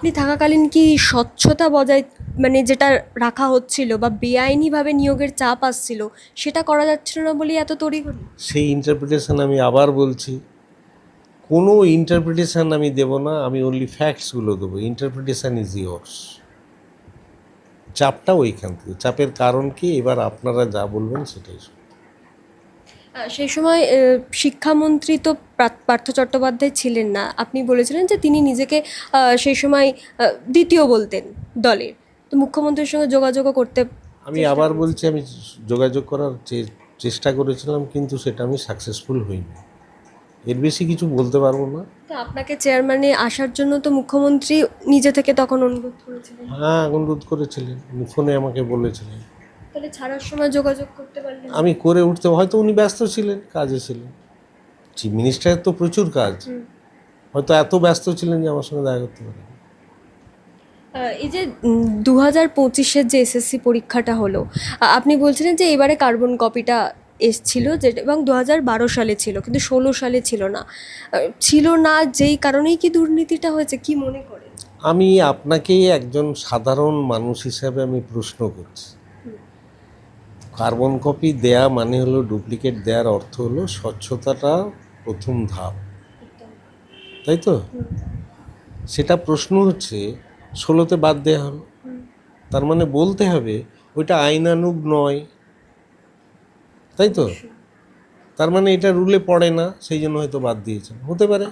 আপনি থাকাকালীন কি স্বচ্ছতা বজায় মানে যেটা রাখা হচ্ছিল বা বেআইনিভাবে নিয়োগের চাপ আসছিল, সেটা করা যাচ্ছিল না বলেই এত তড়িঘড়ি? সেই ইন্টারপ্রিটেশন আমি আবার বলছি, কোনো ইন্টারপ্রিটেশান আমি দেব না, আমি অনলি ফ্যাক্টসগুলো দেবো ইন্টারপ্রিটেশান ইজ ইয়োর্স চাপটা ওইখান থেকে, চাপের কারণ কি? এবার আপনারা যা বলবেন সেটাই সেই সময় শিক্ষামন্ত্রী তো পার্থ চট্টোপাধ্যায় ছিলেন না। আপনি বলেছিলেন যে তিনি নিজেকে সেই সময় দ্বিতীয় বলতেন দলের তো মুখ্যমন্ত্রীর সঙ্গে যোগাযোগও করতে আমি আবার বলছি আমি যোগাযোগ করার চেষ্টা করেছিলাম কিন্তু সেটা আমি সাকসেসফুল হইনি। এর বেশি কিছু বলতে পারব না। তো আপনাকে চেয়ারম্যানে আসার জন্য তো মুখ্যমন্ত্রী নিজে থেকে তখন অনুরোধ করেছিলেন? হ্যাঁ অনুরোধ করেছিলেন। ফোনে আমাকে বলেছিলেন। তাহলে ছাড়ার সময় যোগাযোগ করতে পারলেন আমি করে উঠতে হয়তো উনি ব্যস্ত ছিলেন কাজে ছিলেন। চিফ মিনিস্টারের তো প্রচুর কাজ। হয়তো এত ব্যস্ত ছিলেন যে আমার সঙ্গে দেখা করতে পারেন। এই যে দু হাজার পঁচিশের যে এসএসসি পরীক্ষাটা হলো আপনি বলছিলেন যে এবারে কার্বন কপিটা এসছিল যে এবং দু হাজার বারো সালে ছিল কিন্তু ষোলো সালে ছিল না। ছিল না যেই কারণেই কি দুর্নীতিটা হয়েছে কি মনে করেন? আমি আপনাকেই একজন সাধারণ মানুষ হিসাবে আমি প্রশ্ন করছি। কার্বন কপি দেয়া মানে হলো, ডুপ্লিকেট দেওয়ার অর্থ হলো স্বচ্ছতাটা প্রথম ধাপ। তাই তো? সেটা প্রশ্ন হচ্ছে, ষোলোতে বাদ দেওয়া হলো। তার মানে বলতে হবে, ওইটা আইনানুগ নয়। তাই তো? তার মানে এটা রুলে পড়ে না, সেই জন্য হয়তো বাদ দিয়েছেন। হতে পারে।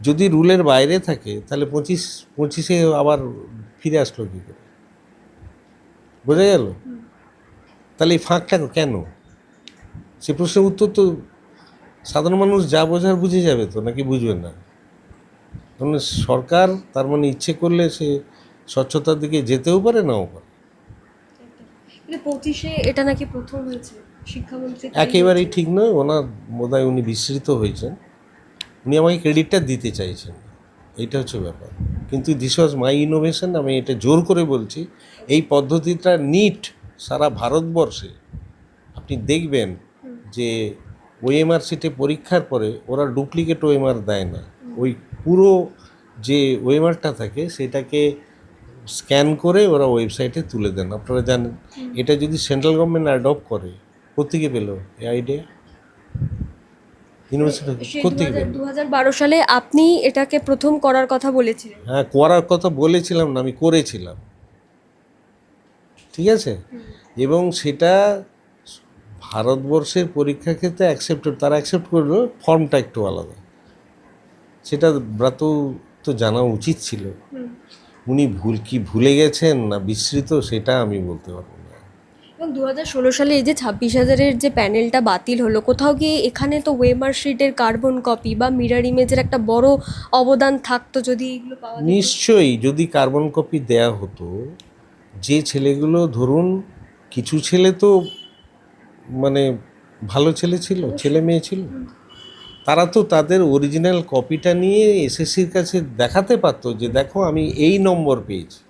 যদি রুলের বাইরে থাকে, তাহলে পঁচিশ, পঁচিশে আবার ফিরে আসলো কী করে? বোঝা গেল? তাহলে এই ফাঁকটা কেন? সে প্রশ্নের উত্তর তো সাধারণ মানুষ যা বোঝার বুঝে যাবে তো নাকি বুঝবে না? মানে সরকার তার মানে ইচ্ছে করলে সে স্বচ্ছতার দিকে যেতেও পারে নাও পারে। পঁচিশে এটা নাকি প্রথম হয়েছে শিক্ষামন্ত্রী একেবারেই ঠিক নয় ওনার বোধহয় উনি বিস্মৃত হয়েছেন। উনি আমাকে ক্রেডিটটা দিতে চাইছেন এইটা হচ্ছে ব্যাপার। কিন্তু দিস ওয়াজ মাই ইনোভেশন আমি এটা জোর করে বলছি এই পদ্ধতিটা নিট সারা ভারতবর্ষে আপনি দেখবেন যে ওএমআর সিটে পরীক্ষার পরে ওরা ডুপ্লিকেট ওএমআর দেয় না। ওই পুরো যে ওএমআরটা থাকে সেটাকে স্ক্যান করে ওরা ওয়েবসাইটে তুলে দেন। আপনারা জানেন এটা যদি সেন্ট্রাল গভর্নমেন্ট অ্যাডপ্ট করে কোথেকে পেল এই আইডিয়া দু হাজার বারো সালে আপনি এটাকে প্রথম করার কথা বলেছিলেন। হ্যাঁ করার কথা বলেছিলাম না আমি করেছিলাম। ঠিক আছে? এবং সেটা ভারতবর্ষের পরীক্ষা ক্ষেত্রে অ্যাকসেপ্টেড তারা অ্যাকসেপ্ট করল ফর্মটা একটু আলাদা। সেটা ব্রাত তো জানা উচিত ছিল। উনি ভুল কি ভুলে গেছেন না বিস্মৃত সেটা আমি বলতে পারব না। এবং দু হাজার ষোলো সালে এই যে ছাব্বিশ হাজারের যে প্যানেলটা বাতিল হলো কোথাও গিয়ে এখানে তো ওয়েমার শিটের কার্বন কপি বা মিরার ইমেজের একটা বড় অবদান থাকতো যদি এগুলো নিশ্চয়ই যদি কার্বন কপি দেয়া হতো যে ছেলেগুলো ধরুন কিছু ছেলে তো মানে ভালো ছেলে ছিল ছেলে মেয়ে ছিল। তারা তো তাদের অরিজিনাল কপিটা নিয়ে এসএসসির কাছে দেখাতে পারতো যে দেখো আমি এই নম্বর পেয়েছি।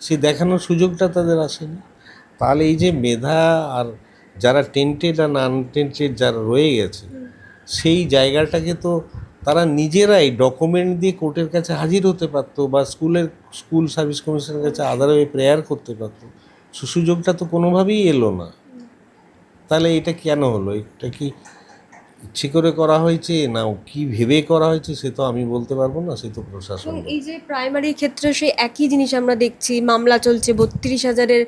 সে দেখানোর সুযোগটা তাদের আসেনি। তাহলে এই যে মেধা আর যারা টেন্টেড আর আনটেন্টেড যারা রয়ে গেছে সেই জায়গাটাকে তো তারা নিজেরাই ডকুমেন্ট দিয়ে কোর্টের কাছে হাজির হতে পারতো বা স্কুলের স্কুল সার্ভিস কমিশনের কাছে আদারে প্রেয়ার করতে পারতো। সুযোগটা তো কোনোভাবেই এলো না। তাহলে এটা কেন হলো? এটা কি ইচ্ছে করে করা হয়েছে? না কি ভেবে করা হয়েছে? সে তো আমি বলতে পারব না সে তো প্রশাসন এই যে প্রাইমারির ক্ষেত্রে সেই একই জিনিস আমরা দেখছি মামলা চলছে বত্রিশ হাজারের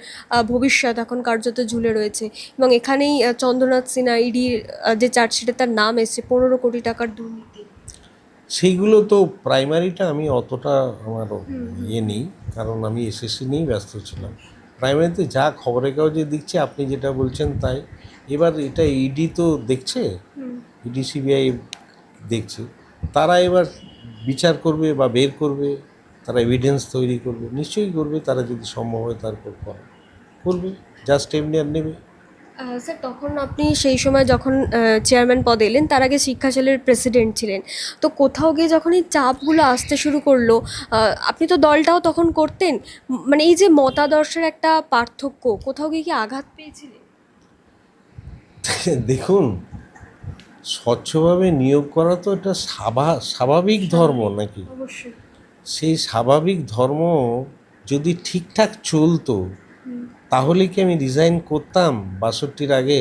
ভবিষ্যৎ এখন কার্যত ঝুলে রয়েছে। এবং এখানেই চন্দ্রনাথ সিনহা ইডির যে চার্জশিটে তার নাম এসছে পনেরো কোটি টাকার দুর্নীতি। সেইগুলো তো প্রাইমারিটা আমি অতটা আমার ইয়ে নেই কারণ আমি এসএসসি নিয়েই ব্যস্ত ছিলাম। প্রাইমারিতে যা খবরের কাগজে দিচ্ছে আপনি যেটা বলছেন তাই। এবার এটা ইডি তো দেখছে ইডি সিবিআই দেখছে। তারা এবার বিচার করবে বা বের করবে তারা এভিডেন্স তৈরি করবে। নিশ্চয়ই করবে তারা যদি সম্ভব হয় তারপর করে করবে যা স্টেপ নেওয়ার নেবে। স্যার তখন আপনি সেই সময় যখন চেয়ারম্যান পদে এলেন তার আগে শিক্ষা সেলের প্রেসিডেন্ট ছিলেন। তো কোথাও গিয়ে যখন এই চাপগুলো আসতে শুরু করল আপনি তো দলটাও তখন করতেন মানে এই যে মতাদর্শের একটা পার্থক্য কোথাও গিয়ে কি আঘাত পেয়েছিলেন? দেখুন স্বচ্ছভাবে নিয়োগ করা তো এটা স্বাভা স্বাভাবিক ধর্ম নাকি? সেই স্বাভাবিক ধর্ম যদি ঠিকঠাক চলতো তাহলে কি আমি ডিজাইন করতাম বাষট্টির আগে?